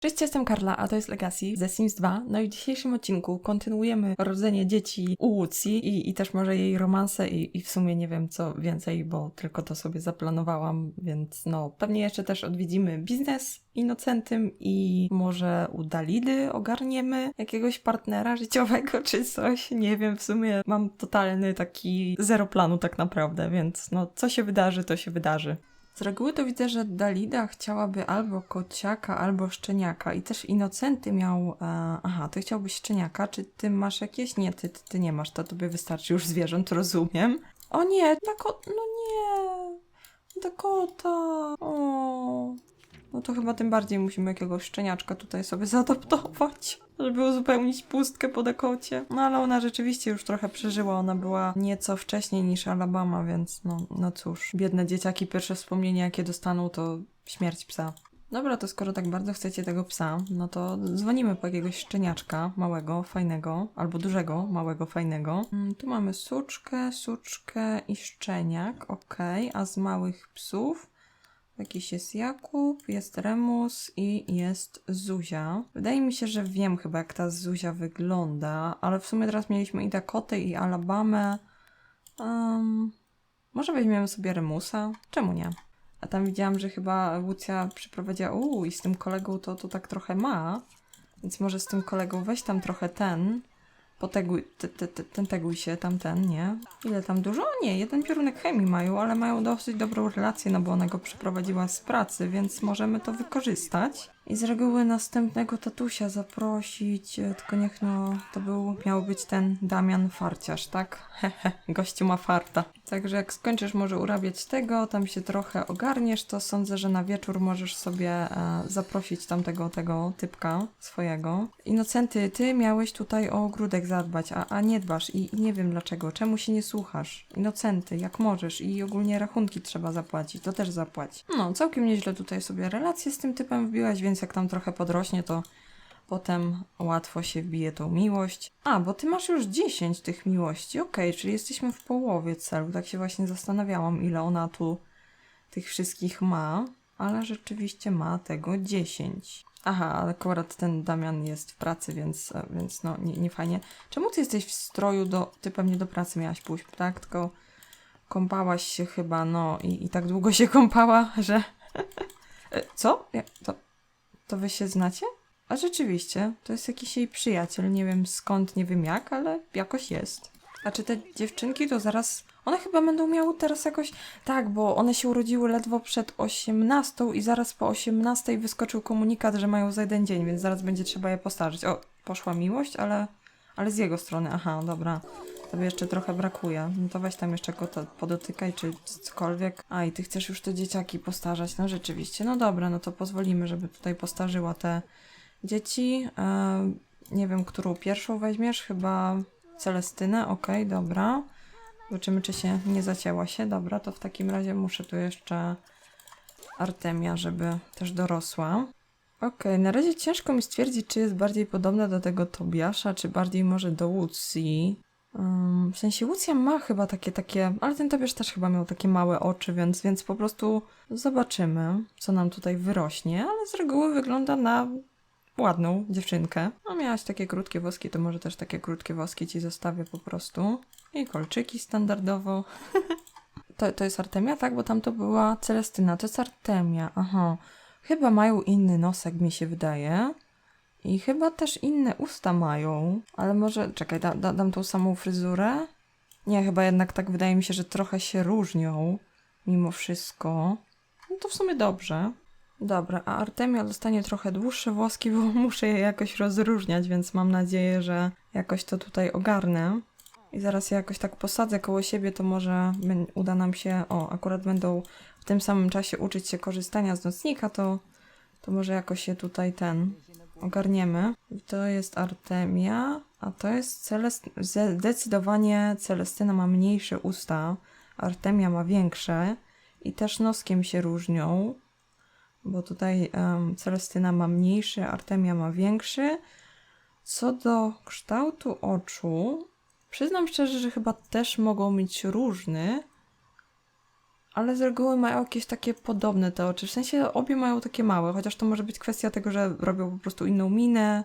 Cześć, jestem Karla, a to jest Legacy The Sims 2. No i w dzisiejszym odcinku kontynuujemy rodzenie dzieci u Łucji i, i też może jej romanse i, i w sumie nie wiem co więcej, bo tylko to sobie zaplanowałam, więc no pewnie jeszcze też odwiedzimy biznes Inocentym i może u Dalidy ogarniemy jakiegoś partnera życiowego czy coś, nie wiem, w sumie mam totalny taki zero planu tak naprawdę, więc no co się wydarzy, to się wydarzy. Z reguły to widzę, że Dalida chciałaby albo kociaka, albo szczeniaka i też Inocenty miał... E, aha, ty chciałbyś szczeniaka, czy ty masz jakieś? Nie, ty, ty, nie masz, to tobie wystarczy już zwierząt, rozumiem. O nie, dla kot... no nie, dla kota, o... No to chyba tym bardziej musimy jakiegoś szczeniaczka tutaj sobie zaadoptować, żeby uzupełnić pustkę po dekocie. No ale ona rzeczywiście już trochę przeżyła, ona była nieco wcześniej niż Alabama, więc no, no cóż. Biedne dzieciaki, pierwsze wspomnienie jakie dostaną to śmierć psa. Dobra, to skoro tak bardzo chcecie tego psa, no to dzwonimy po jakiegoś szczeniaczka małego, fajnego, albo dużego, małego, fajnego. Mm, tu mamy suczkę, suczkę i szczeniak, okej, a z małych psów Jakiś jest Jakub, jest Remus i jest Zuzia. Wydaje mi się, że wiem chyba jak ta Zuzia wygląda, ale w sumie teraz mieliśmy i Dakotę i Alabamę. Um, może weźmiemy sobie Remusa? Czemu nie? A tam widziałam, że chyba Łucja przyprowadziła, uuu, i z tym kolegą to, to tak trochę ma. Więc może z tym kolegą weź tam trochę ten. Poteguj, te, te, te, ten teguj się, tamten, nie? Ile tam dużo? Nie, jeden piorunek chemii mają, ale mają dosyć dobrą relację, no bo ona go przeprowadziła z pracy, więc możemy to wykorzystać. I z reguły następnego tatusia zaprosić, e, tylko niech no, to był, miał być ten Damian Farciarz, tak? Hehe, gościu ma farta. Także jak skończysz może urabiać tego, tam się trochę ogarniesz, to sądzę, że na wieczór możesz sobie e, zaprosić tamtego tego typka swojego. Inocenty, ty miałeś tutaj o ogródek zadbać, a, a nie dbasz i, i nie wiem dlaczego. Czemu się nie słuchasz? Inocenty, jak możesz i ogólnie rachunki trzeba zapłacić, to też zapłać. No, całkiem nieźle tutaj sobie relacje z tym typem wbiłaś, więc jak tam trochę podrośnie, to potem łatwo się wbije tą miłość. A, bo ty masz już 10 tych miłości, okej, czyli jesteśmy w połowie celu. Tak się właśnie zastanawiałam, ile ona tu tych wszystkich ma, ale rzeczywiście ma tego 10. Aha, akurat ten Damian jest w pracy, więc, e, więc no nie, nie fajnie. Czemu ty jesteś w stroju do, ty pewnie do pracy miałaś pójść, tak? Tylko kąpałaś się chyba, no i, i tak długo się kąpała, że... E, Co? Jak to, to wy się znacie? A rzeczywiście, to jest jakiś jej przyjaciel, nie wiem skąd, nie wiem jak, ale jakoś jest. A czy te dziewczynki to zaraz... One chyba będą miały teraz jakoś... Tak, bo one się urodziły ledwo przed 18 i zaraz po 18 wyskoczył komunikat, że mają za jeden dzień, więc zaraz będzie trzeba je postarzyć. O, poszła miłość, ale... Ale z jego strony, aha, dobra. Tobie jeszcze trochę brakuje. No to weź tam jeszcze go to podotykaj, czy cokolwiek. A, i ty chcesz już te dzieciaki postarzać. No rzeczywiście, no dobra, no to pozwolimy, żeby tutaj postarzyła te dzieci. E, nie wiem, którą pierwszą weźmiesz, chyba Celestynę, okej, dobra. Zobaczymy, czy się nie zacięła się. Dobra, to w takim razie muszę tu jeszcze Artemia, żeby też dorosła. Okej, na razie ciężko mi stwierdzić, czy jest bardziej podobna do tego Tobiasza, czy bardziej może do Łucji. W sensie Łucja ma chyba takie, takie, ale ten Tobiasz też chyba miał takie małe oczy, więc, więc po prostu zobaczymy, co nam tutaj wyrośnie, ale z reguły wygląda na ładną dziewczynkę. No miałaś takie krótkie włoski, to może też takie krótkie włoski ci zostawię po prostu. I kolczyki standardowo. to, to jest Artemia, tak? Bo tam to była Celestyna, to jest Artemia, aha. Chyba mają inny nosek, mi się wydaje. I chyba też inne usta mają. Ale może, czekaj, da, da, dam tą samą fryzurę? Nie, chyba jednak tak wydaje mi się, że trochę się różnią. Mimo wszystko. No to w sumie dobrze. Dobra, a Artemia dostanie trochę dłuższe włoski, bo muszę je jakoś rozróżniać, więc mam nadzieję, że jakoś to tutaj ogarnę. I zaraz je jakoś tak posadzę koło siebie, to może uda nam się, o, akurat będą w tym samym czasie uczyć się korzystania z nocnika, to, to może jakoś się tutaj ten ogarniemy. To jest Artemia, a to jest Celest... Zdecydowanie Celestyna ma mniejsze usta, Artemia ma większe i też noskiem się różnią, bo tutaj em, Celestyna ma mniejszy, Artemia ma większy. Co do kształtu oczu, przyznam szczerze, że chyba też mogą mieć różny, Ale z reguły mają jakieś takie podobne te oczy. W sensie obie mają takie małe, chociaż to może być kwestia tego, że robią po prostu inną minę,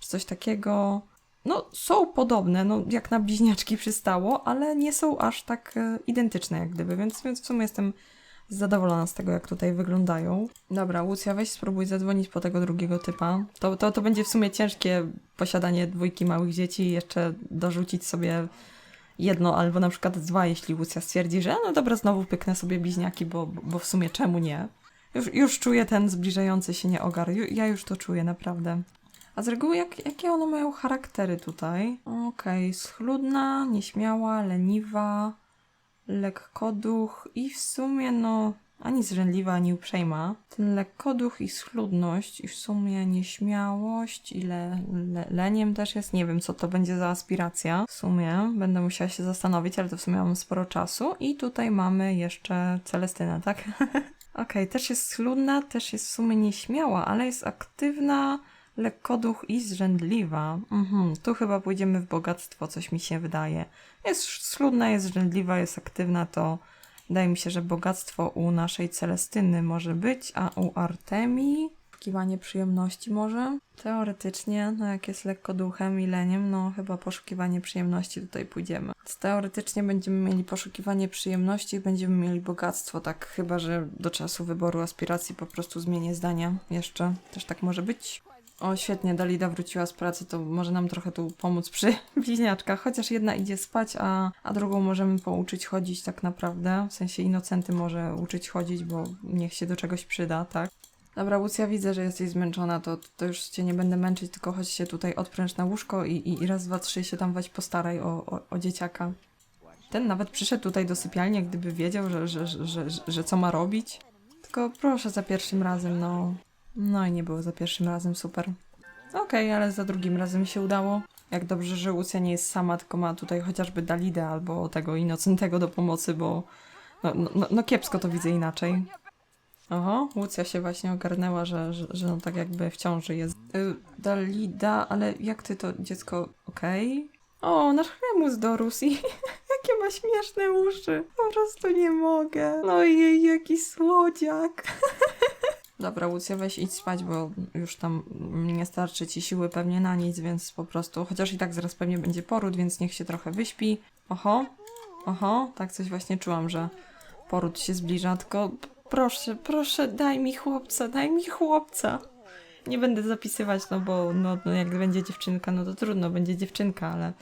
czy coś takiego. No, są podobne, no jak na bliźniaczki przystało, ale nie są aż tak e, identyczne jak gdyby, więc, więc w sumie jestem zadowolona z tego, jak tutaj wyglądają. Dobra, Łucja, weź spróbuj zadzwonić po tego drugiego typa. To, to, to będzie w sumie ciężkie posiadanie dwójki małych dzieci i jeszcze dorzucić sobie jedno albo na przykład dwa, jeśli Łucja stwierdzi, że no dobra, znowu pyknę sobie bliźniaki, bo, bo w sumie czemu nie? Już, już czuję ten zbliżający się nieogar. Ja już to czuję, naprawdę. A z reguły jak, jakie one mają charaktery tutaj? Okej, schludna, nieśmiała, leniwa, lekkoduch i w sumie no ani zrzędliwa, ani uprzejma. Ten lekkoduch i schludność i w sumie nieśmiałość i le, le, leniem też jest. Nie wiem, co to będzie za aspiracja. W sumie będę musiała się zastanowić, ale to w sumie mam sporo czasu. I tutaj mamy jeszcze Celestynę, tak? Okej, też jest schludna, też jest w sumie nieśmiała, ale jest aktywna, lekkoduch i zrzędliwa. Mhm, tu chyba pójdziemy w bogactwo, coś mi się wydaje. Jest schludna, jest zrzędliwa, jest aktywna, to wydaje mi się, że bogactwo u naszej Celestyny może być, a u Artemii poszukiwanie przyjemności może? Teoretycznie, no jak jest lekko duchem i leniem, no chyba poszukiwanie przyjemności tutaj pójdziemy. Więc teoretycznie będziemy mieli poszukiwanie przyjemności i będziemy mieli bogactwo, tak chyba, że do czasu wyboru aspiracji po prostu zmienię zdania jeszcze. Też tak może być. O, świetnie, Dalida wróciła z pracy, to może nam trochę tu pomóc przy bliźniaczkach. Chociaż jedna idzie spać, a, a drugą możemy pouczyć chodzić tak naprawdę. W sensie Inocenty może uczyć chodzić, bo niech się do czegoś przyda, tak? Dobra, Łucja, widzę, że jesteś zmęczona, to, to już cię nie będę męczyć, tylko chodź się tutaj odpręż na łóżko i, i, i raz, dwa, trzy się tam weź postaraj o, o, o dzieciaka. Ten nawet przyszedł tutaj do sypialni, gdyby wiedział, że, że, że, że, że co ma robić. Tylko proszę za pierwszym razem, no. No i nie było za pierwszym razem, super. Okej, ale za drugim razem się udało. Jak dobrze, że Łucja nie jest sama, tylko ma tutaj chociażby Dalidę albo tego Inocentego do pomocy, bo no, no, no, no kiepsko to widzę inaczej. Oho, Łucja się właśnie ogarnęła, że, że, że no tak jakby w ciąży jest. Y, Dalida, ale jak ty to dziecko, okej? O, nasz chremus dorósł i jakie ma śmieszne uszy. Po prostu nie mogę. No jej, jaki słodziak. Dobra, Łucja, weź idź spać, bo już tam nie starczy ci siły pewnie na nic, więc po prostu, chociaż i tak zaraz pewnie będzie poród, więc niech się trochę wyśpi. Oho, oho, tak coś właśnie czułam, że poród się zbliża, tylko proszę, proszę, daj mi chłopca, daj mi chłopca. Nie będę zapisywać, no bo no, no jak będzie dziewczynka, no to trudno, będzie dziewczynka, ale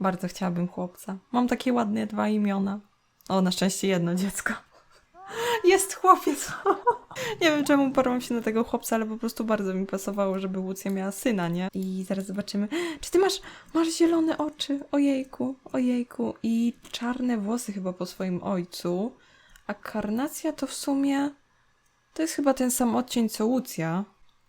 bardzo chciałabym chłopca. Mam takie ładne dwa imiona. O, na szczęście jedno dziecko. Jest chłopiec. Nie wiem, czemu porwam się na tego chłopca, ale po prostu bardzo mi pasowało, żeby Łucja miała syna, nie? I zaraz zobaczymy. Czy ty masz, masz zielone oczy? Ojejku, ojejku. I czarne włosy chyba po swoim ojcu. A karnacja to w sumie... To jest chyba ten sam odcień co Łucja.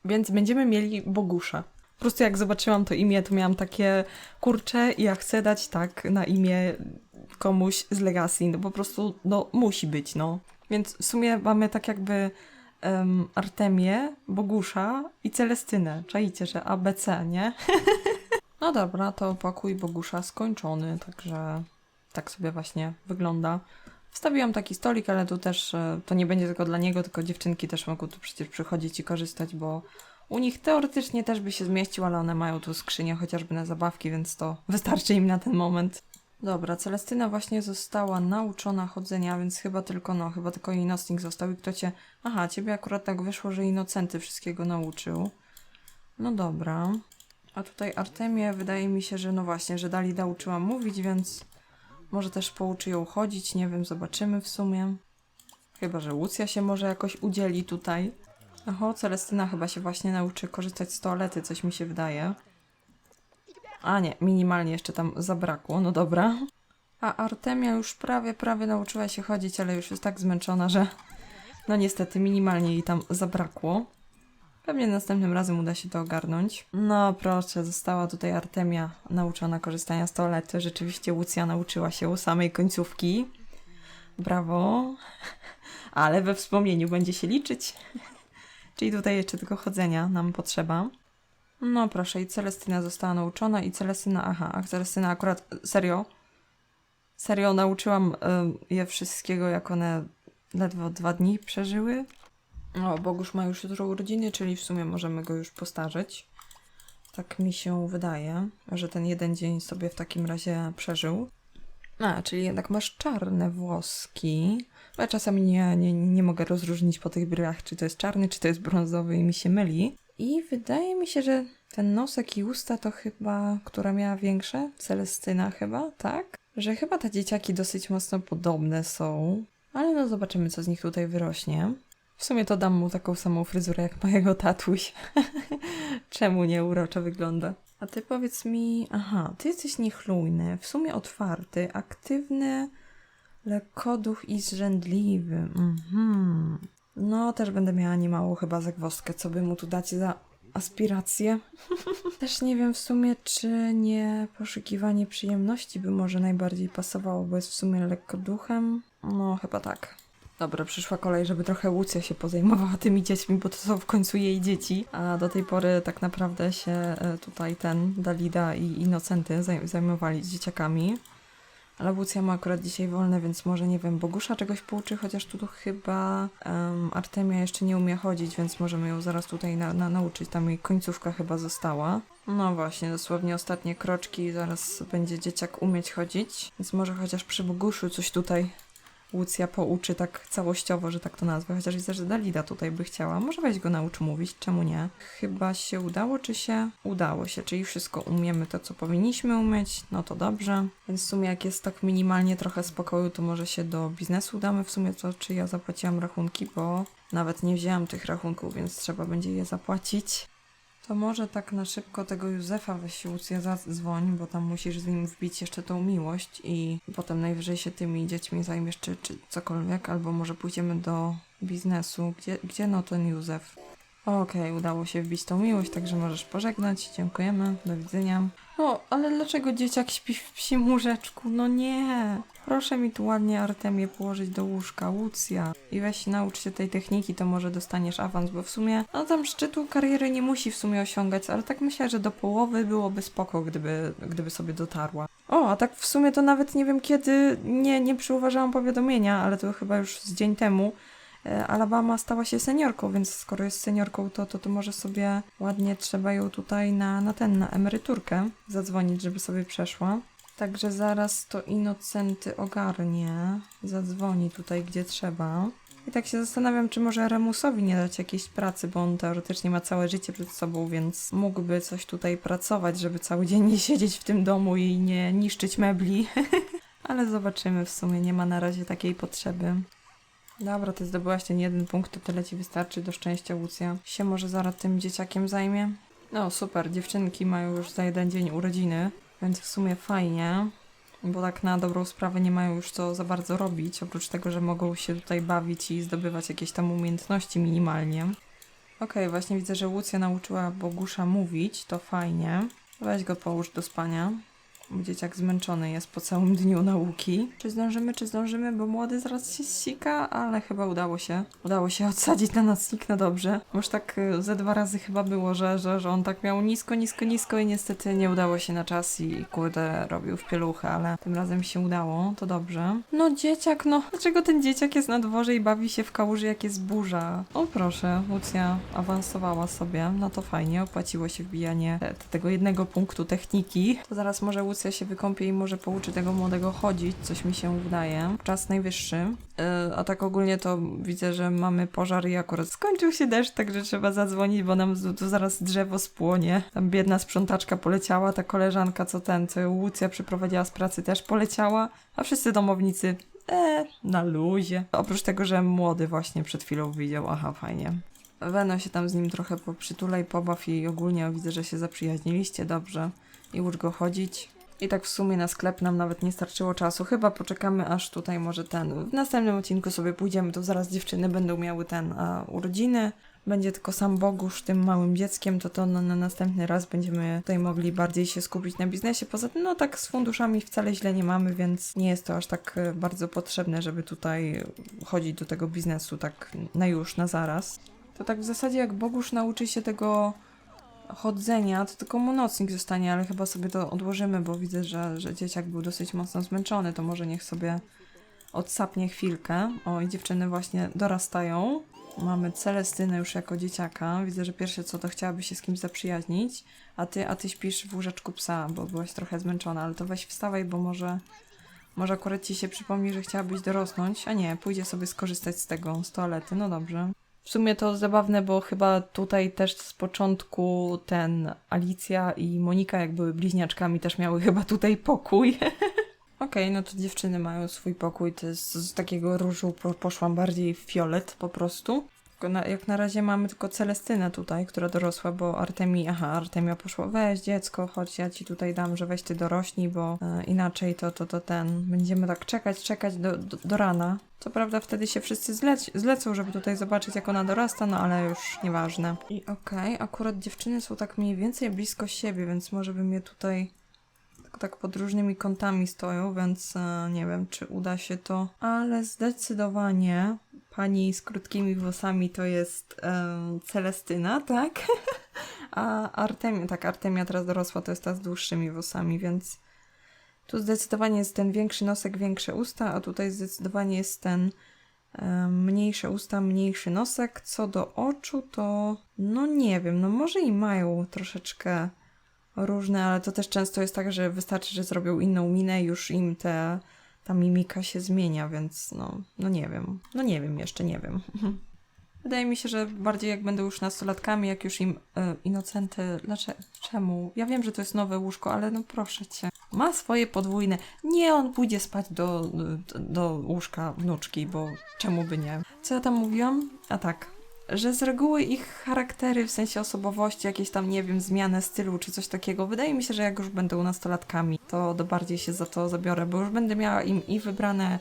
Więc będziemy mieli Bogusza. Po prostu jak zobaczyłam to imię, to miałam takie, kurczę, ja chcę dać tak na imię komuś z Legacy. No po prostu, no musi być, no. Więc w sumie mamy tak jakby em, Artemię, Bogusza i Celestynę. Czajcie, że ABC, nie? no dobra, to pokój Bogusza skończony, także tak sobie właśnie wygląda. Wstawiłam taki stolik, ale tu też e, to nie będzie tylko dla niego, tylko dziewczynki też mogą tu przecież przychodzić i korzystać, bo u nich teoretycznie też by się zmieścił, ale one mają tu skrzynię chociażby na zabawki, więc to wystarczy im na ten moment. Dobra, Celestyna właśnie została nauczona chodzenia, więc chyba tylko, no, chyba tylko jej nocnik został i kto cię... Aha, ciebie akurat tak wyszło, że Inocenty wszystkiego nauczył. No dobra. A tutaj Artemię wydaje mi się, że no właśnie, że Dalida uczyła mówić, więc może też pouczy ją chodzić, nie wiem, zobaczymy w sumie. Chyba, że Łucja się może jakoś udzieli tutaj. Oho, Celestyna chyba się właśnie nauczy korzystać z toalety, coś mi się wydaje. A nie, minimalnie jeszcze tam zabrakło, no dobra. A Artemia już prawie, prawie nauczyła się chodzić, ale już jest tak zmęczona, że no niestety minimalnie jej tam zabrakło. Pewnie następnym razem uda się to ogarnąć. No proszę, została tutaj Artemia nauczona korzystania z toalety. Rzeczywiście Łucja nauczyła się u samej końcówki. Brawo. Ale we wspomnieniu będzie się liczyć. Czyli tutaj jeszcze tylko chodzenia nam potrzeba. No proszę, i Celestyna została nauczona i Celestyna, aha, a Celestyna akurat, serio? Serio, nauczyłam y, je wszystkiego, jak one ledwo dwa dni przeżyły. O, Bogusz ma już jutro urodziny, czyli w sumie możemy go już postarzyć. Tak mi się wydaje, że ten jeden dzień sobie w takim razie przeżył. A, czyli jednak masz czarne włoski. Ja czasami nie, nie, nie mogę rozróżnić po tych brylach, czy to jest czarny, czy to jest brązowy i mi się myli. I wydaje mi się, że ten nosek i usta to chyba, która miała większe? Celestyna chyba, tak? Że chyba te dzieciaki dosyć mocno podobne są. Ale no zobaczymy, co z nich tutaj wyrośnie. W sumie to dam mu taką samą fryzurę jak mojego tatuś. Czemu nie uroczo wygląda? A ty powiedz mi, aha, ty jesteś niechlujny, w sumie otwarty, aktywny, lekkoduch i zrzędliwy. Mhm. No, też będę miała niemało chyba zagwozdkę, co by mu tu dać za aspiracje. też nie wiem w sumie, czy nie poszukiwanie przyjemności by może najbardziej pasowało, bo jest w sumie lekkoduchem. No, chyba tak. Dobra, przyszła kolej, żeby trochę Łucja się pozajmowała tymi dziećmi, bo to są w końcu jej dzieci, a do tej pory tak naprawdę się e, tutaj ten Dalida i Inocenty zaj- zajmowali z dzieciakami. Ale Łucja ma akurat dzisiaj wolne, więc może nie wiem, Bogusza czegoś pouczy, chociaż tu chyba em, Artemia jeszcze nie umie chodzić, więc możemy ją zaraz tutaj na, na, nauczyć. Tam jej końcówka chyba została. No właśnie, dosłownie ostatnie kroczki zaraz będzie dzieciak umieć chodzić, więc może chociaż przy Boguszu coś tutaj Łucja pouczy tak całościowo, że tak to nazwę, chociaż widzę, że Dalida tutaj by chciała. Może weź go naucz mówić, czemu nie? Chyba się udało, czy się? Udało się, czyli wszystko umiemy to, co powinniśmy umieć, no to dobrze. Więc w sumie jak jest tak minimalnie trochę spokoju, to może się do biznesu udamy. W sumie to, czy ja zapłaciłam rachunki, bo nawet nie wzięłam tych rachunków, więc trzeba będzie je zapłacić. To może tak na szybko tego Józefa weź zadzwoń, bo tam musisz z nim wbić jeszcze tą miłość i potem najwyżej się tymi dziećmi zajmiesz czy, czy cokolwiek, albo może pójdziemy do biznesu. Gdzie, gdzie no ten Józef? Okej, udało się wbić tą miłość, także możesz pożegnać. Dziękujemy, do widzenia. No, ale dlaczego dzieciak śpi w psim łóżeczku? No nie. Proszę mi tu ładnie Artemię położyć do łóżka, Łucja. I weź naucz się tej techniki, to może dostaniesz awans, bo w sumie, no tam szczytu kariery nie musi w sumie osiągać, ale tak myślę, że do połowy byłoby spoko, gdyby, gdyby sobie dotarła. O, a tak w sumie to nawet nie wiem kiedy, nie, nie przyuważałam powiadomienia, ale to chyba już z dzień temu. E, Alabama stała się seniorką, więc skoro jest seniorką, to, to, to może sobie ładnie trzeba ją tutaj na, na ten, na emeryturkę zadzwonić, żeby sobie przeszła. Także zaraz to Inocenty ogarnie, zadzwoni tutaj gdzie trzeba. I tak się zastanawiam, czy może Remusowi nie dać jakiejś pracy, bo on teoretycznie ma całe życie przed sobą, więc mógłby coś tutaj pracować, żeby cały dzień nie siedzieć w tym domu i nie niszczyć mebli. Ale zobaczymy, w sumie nie ma na razie takiej potrzeby. Dobra, ty zdobyłaś ten jeden punkt, to tyle ci wystarczy do szczęścia, Łucja. Się może zaraz tym dzieciakiem zajmie? No super, dziewczynki mają już za jeden dzień urodziny, więc w sumie fajnie, bo tak na dobrą sprawę nie mają już co za bardzo robić, oprócz tego, że mogą się tutaj bawić i zdobywać jakieś tam umiejętności minimalnie. Okej, właśnie widzę, że Łucja nauczyła Bogusza mówić, to fajnie. Weź go połóż do spania. Dzieciak zmęczony jest po całym dniu nauki. Czy zdążymy, czy zdążymy, bo młody zaraz się ścika, ale chyba udało się. Udało się odsadzić na nocnik na dobrze. Już tak y, ze dwa razy chyba było, że, że, że on tak miał nisko, nisko, nisko i niestety nie udało się na czas i kurde robił w pieluchę, ale tym razem się udało, to dobrze. No dzieciak, no dlaczego ten dzieciak jest na dworze i bawi się w kałuży jak jest burza? O proszę, Lucja awansowała sobie, no to fajnie, opłaciło się wbijanie te, tego jednego punktu techniki. To zaraz może Lucja się wykąpie i może pouczy tego młodego chodzić, coś mi się wydaje. Czas najwyższy. Yy, a tak ogólnie to widzę, że mamy pożar i akurat skończył się deszcz, także trzeba zadzwonić, bo nam tu, zaraz drzewo spłonie. Tam biedna sprzątaczka poleciała, ta koleżanka, co ten, co Łucja przyprowadziła z pracy też poleciała, a wszyscy domownicy e, na luzie. Oprócz tego, że młody właśnie przed chwilą widział, aha, fajnie. Weno się tam z nim trochę przytulaj, pobaw i ogólnie widzę, że się zaprzyjaźniliście dobrze i ucz go chodzić. I tak w sumie na sklep nam nawet nie starczyło czasu. Chyba poczekamy aż tutaj może ten. W następnym odcinku sobie pójdziemy, to zaraz dziewczyny będą miały ten a, urodziny. Będzie tylko sam Bogusz tym małym dzieckiem, to to na, na następny raz będziemy tutaj mogli bardziej się skupić na biznesie. Poza tym, no tak z funduszami wcale źle nie mamy, więc nie jest to aż tak e, bardzo potrzebne, żeby tutaj chodzić do tego biznesu tak na już, na zaraz. To tak w zasadzie jak Bogusz nauczy się tego chodzenia, to tylko mu nocnik zostanie, ale chyba sobie to odłożymy, bo widzę, że, że dzieciak był dosyć mocno zmęczony, to może niech sobie odsapnie chwilkę. O, i dziewczyny właśnie dorastają. Mamy Celestynę już jako dzieciaka. Widzę, że pierwsze co to chciałaby się z kimś zaprzyjaźnić. A ty, a ty śpisz w łóżeczku psa, bo byłaś trochę zmęczona, ale to weź wstawaj, bo może, może akurat ci się przypomni, że chciałabyś dorosnąć. A nie, pójdzie sobie skorzystać z tego, z toalety. No dobrze. W sumie to zabawne, bo chyba tutaj też z początku ten Alicja i Monika, jak były bliźniaczkami, też miały chyba tutaj pokój. Okej, no to dziewczyny mają swój pokój. To jest z takiego różu po, poszłam bardziej w fiolet po prostu. Na, jak na razie mamy tylko Celestynę tutaj, która dorosła, bo Artemi, aha, Artemia poszła, weź dziecko, chodź, ja ci tutaj dam, że weź ty dorośnij, bo e, inaczej to, to, to ten, będziemy tak czekać, czekać do, do, do rana. Co prawda wtedy się wszyscy zlec zlecą, żeby tutaj zobaczyć, jak ona dorasta, no ale już nieważne. I okej, akurat dziewczyny są tak mniej więcej blisko siebie, więc może bym je tutaj tak pod różnymi kątami stoją, więc e, nie wiem, czy uda się to. Ale zdecydowanie pani z krótkimi włosami to jest e, Celestyna, tak? A Artemia, tak, Artemia teraz dorosła, to jest ta z dłuższymi włosami, więc tu zdecydowanie jest ten większy nosek, większe usta, a tutaj zdecydowanie jest ten e, mniejsze usta, mniejszy nosek. Co do oczu, to no nie wiem, no może i mają troszeczkę różne, ale to też często jest tak, że wystarczy, że zrobią inną minę, już im te, ta mimika się zmienia, więc no, no nie wiem. No nie wiem, jeszcze nie wiem. Wydaje mi się, że bardziej jak będą już nastolatkami, jak już im e, inocenty. Dlaczego? Czemu? Ja wiem, że to jest nowe łóżko, ale no proszę cię. Ma swoje podwójne. Nie, on pójdzie spać do, do, do łóżka wnuczki, bo czemu by nie? Co ja tam mówiłam? A tak, że z reguły ich charaktery, w sensie osobowości, jakieś tam, nie wiem, zmianę stylu czy coś takiego, wydaje mi się, że jak już będą nastolatkami, to do bardziej się za to zabiorę, bo już będę miała im i wybrane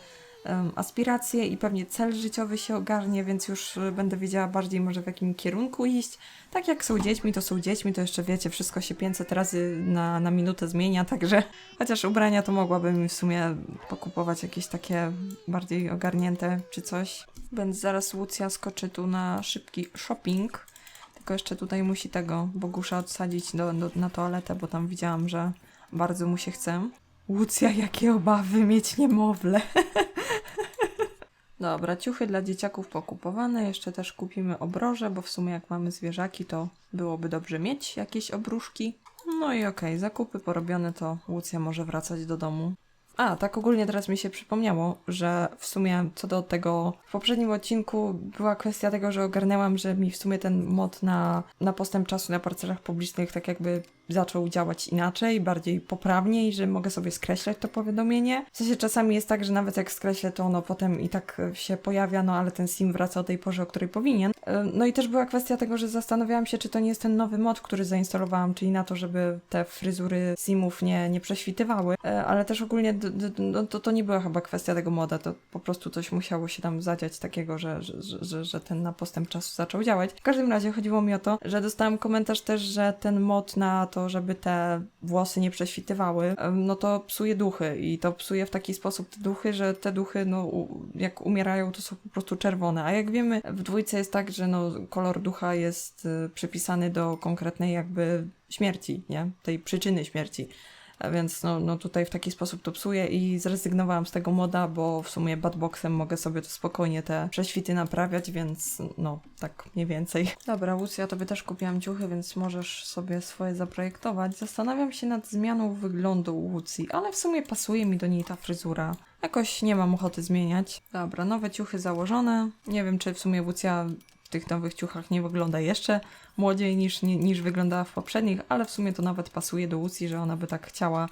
aspiracje i pewnie cel życiowy się ogarnie, więc już y, będę wiedziała bardziej może w jakim kierunku iść. Tak jak są dziećmi, to są dziećmi, to jeszcze wiecie, wszystko się 500 razy na, na minutę zmienia, także chociaż ubrania to mogłabym w sumie pokupować jakieś takie bardziej ogarnięte czy coś. Więc zaraz Lucja skoczy tu na szybki shopping. Tylko jeszcze tutaj musi tego Bogusza odsadzić do, do, na toaletę, bo tam widziałam, że bardzo mu się chce. Łucja, jakie obawy mieć niemowlę. Dobra, ciuchy dla dzieciaków pokupowane. Jeszcze też kupimy obroże, bo w sumie jak mamy zwierzaki, to byłoby dobrze mieć jakieś obruszki. No i okej, okay, zakupy porobione, to Łucja może wracać do domu. A, tak ogólnie teraz mi się przypomniało, że w sumie co do tego w poprzednim odcinku była kwestia tego, że ogarnęłam, że mi w sumie ten mod na, na postęp czasu na parcelach publicznych tak jakby zaczął działać inaczej, bardziej poprawniej, że mogę sobie skreślać to powiadomienie. W sensie czasami jest tak, że nawet jak skreślę, to ono potem i tak się pojawia, no ale ten sim wraca o tej porze, o której powinien. E, no i też była kwestia tego, że zastanawiałam się, czy to nie jest ten nowy mod, który zainstalowałam, czyli na to, żeby te fryzury simów nie, nie prześwitywały, e, ale też ogólnie no, to, to nie była chyba kwestia tego moda, to po prostu coś musiało się tam zadziać takiego, że, że, że, że ten na postęp czasu zaczął działać. W każdym razie chodziło mi o to, że dostałam komentarz też, że ten mod na to, to, żeby te włosy nie prześwitywały, no to psuje duchy i to psuje w taki sposób te duchy, że te duchy, no jak umierają, to są po prostu czerwone. A jak wiemy, w dwójce jest tak, że no, kolor ducha jest y, przypisany do konkretnej jakby śmierci, nie? Tej przyczyny śmierci. Więc no, no tutaj w taki sposób to psuję i zrezygnowałam z tego moda, bo w sumie badboxem mogę sobie to spokojnie te prześwity naprawiać, więc no tak mniej więcej. Dobra, Lucja, tobie też kupiłam ciuchy, więc możesz sobie swoje zaprojektować. Zastanawiam się nad zmianą wyglądu Łucji, ale w sumie pasuje mi do niej ta fryzura. Jakoś nie mam ochoty zmieniać. Dobra, nowe ciuchy założone. Nie wiem, czy w sumie Łucja w tych nowych ciuchach nie wygląda jeszcze młodziej niż, niż wyglądała w poprzednich, ale w sumie to nawet pasuje do Lucy, że ona by tak chciała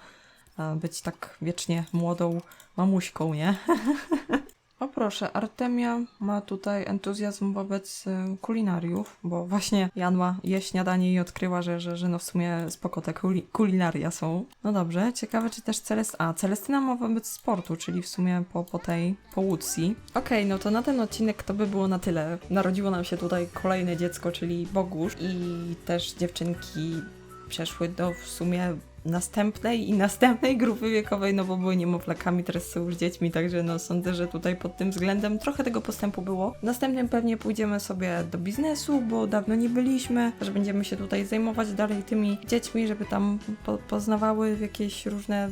e, być tak wiecznie młodą mamuśką, nie? O proszę, Artemia ma tutaj entuzjazm wobec y, kulinariów, bo właśnie jadła je śniadanie i odkryła, że, że, że no w sumie spoko kuli kulinaria są. No dobrze, ciekawe czy też Celest... A, Celestyna ma wobec sportu, czyli w sumie po, po tej, po Okej, okay, no to na ten odcinek to by było na tyle. Narodziło nam się tutaj kolejne dziecko, czyli Bogusz i też dziewczynki przeszły do w sumie następnej i następnej grupy wiekowej, no bo były niemowlakami, teraz są już dziećmi, także no sądzę, że tutaj pod tym względem trochę tego postępu było. Następnym pewnie pójdziemy sobie do biznesu, bo dawno nie byliśmy, że będziemy się tutaj zajmować dalej tymi dziećmi, żeby tam po poznawały jakieś różne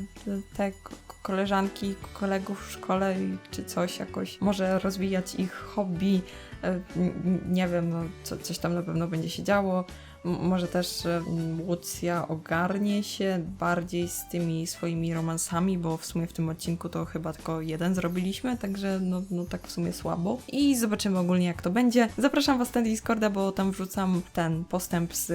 te koleżanki, kolegów w szkole czy coś jakoś, może rozwijać ich hobby, e, nie wiem, no, co, coś tam na pewno będzie się działo. Może też e, Łucja ogarnie się bardziej z tymi swoimi romansami, bo w sumie w tym odcinku to chyba tylko jeden zrobiliśmy, także no, no tak w sumie słabo. I zobaczymy ogólnie jak to będzie. Zapraszam Was na Discorda, bo tam wrzucam ten postęp z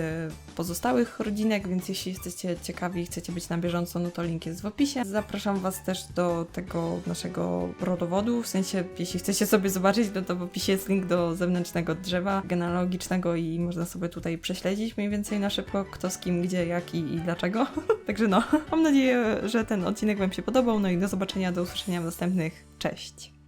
pozostałych rodzinek, więc jeśli jesteście ciekawi i chcecie być na bieżąco, no to link jest w opisie. Zapraszam Was też do tego naszego rodowodu, w sensie jeśli chcecie sobie zobaczyć, no to w opisie jest link do zewnętrznego drzewa genealogicznego i można sobie tutaj prześledzić mniej więcej na szybko, kto z kim, gdzie, jak i, i dlaczego. Także no, mam nadzieję, że ten odcinek Wam się podobał, no i do zobaczenia, do usłyszenia w następnych. Cześć!